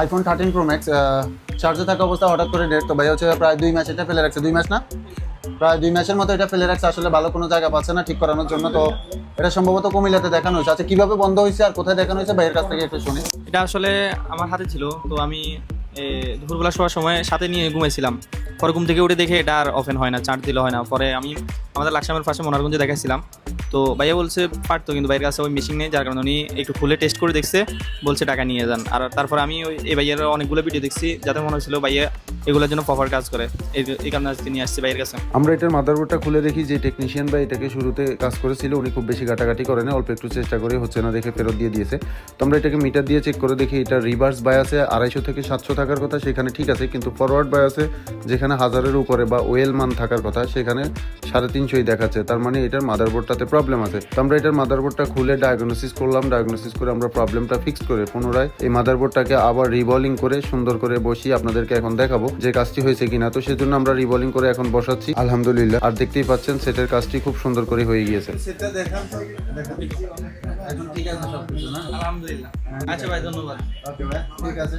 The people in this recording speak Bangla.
আইফোন থার্টিন প্রো ম্যাক্স চার্জে থাকা অবস্থা হঠাৎ করে ডেট তো ভাই হচ্ছে প্রায় দুই ম্যাচ এটা ফেলে রাখছে, দুই ম্যাচ না? প্রায় দুই ম্যাচের মতো এটা ফেলে রাখছে, আসলে ভালো কোনো জায়গা পাচ্ছে না ঠিক করানোর জন্য। তো এটা সম্ভবত কুমিল্লাতে দেখানো হয়েছে। আচ্ছা কীভাবে বন্ধ হয়েছে আর কোথায় দেখানো হয়েছে? ভাইয়ের কাছ থেকে একটু শুনি। এটা আসলে আমার হাতে ছিল, তো আমি দুপুরবেলা শোয়ার সময় সাথে নিয়ে ঘুমাইছিলাম। পরে ঘুম থেকে উঠে দেখে এটা আর ওপেন হয় না চার্জ দিলে হয় না। পরে আমি আমাদের লাকসামের পাশে মনারগঞ্জে দেখাইছিলাম। তো ভাইয়া বলছে, পারতো, কিন্তু ভাইয়ের কাছে ওই মেশিন নেই, যার কারণে উনি একটু খুলে টেস্ট করে দেখছে, বলছে টাকা নিয়ে যান। আর তারপরে আমি ওই এই ভাইয়ের অনেকগুলো ভিডিও দেখছি, যাতে মনে হচ্ছিল ভাইয়া এগুলোর জন্য প্রপার কাজ করে। এই কারণে আজকে নিয়ে আসছি ভাইয়ের কাছে। আমরা এটার মাদারবোর্ডটা খুলে দেখি, যে টেকনিশিয়ান বা এটাকে শুরুতে কাজ করেছিল, উনি খুব বেশি ঘাটাঘাটি করেন অল্প একটু চেষ্টা করে হচ্ছে না দেখে ফেরত দিয়ে দিয়েছে। তো আমরা এটাকে মিটার দিয়ে চেক করে দেখি এটা রিভার্স বায়াসে আড়াইশো থেকে সাতশো থাকার কথা সেখানে ঠিক আছে, কিন্তু ফরওয়ার্ড বায়াসে যেখানে হাজারের উপরে বা ওয়েল মান থাকার কথা, সেখানে সাড়ে তিনশোই দেখাচ্ছে তার মানে এটার মাদারবোর্ডটাতে প্রবলেম আছে। তো আমরা এটার মাদারবোর্ডটা খুলে ডায়াগনোসিস করলাম ডায়াগনোসিস করে আমরা প্রবলেমটা ফিক্স করে পুনরায় এই মাদারবোর্ডটাকে আবার রিভলিং করে সুন্দর করে বসিয়ে আপনাদেরকে এখন দেখাবো যে কাজটি হয়েছে কিনা। তো সেজন্য আমরা রিভলিং করে এখন বসাচ্ছি আলহামদুলিল্লাহ। আর দেখতেই পাচ্ছেন সেটের কাজটি খুব সুন্দর করে হয়ে গিয়েছে। সেটা দেখান এখন ঠিক আছে সব কিছু না? আলহামদুলিল্লাহ। আচ্ছা ভাই ধন্যবাদ। ওকে ভাই ঠিক আছে।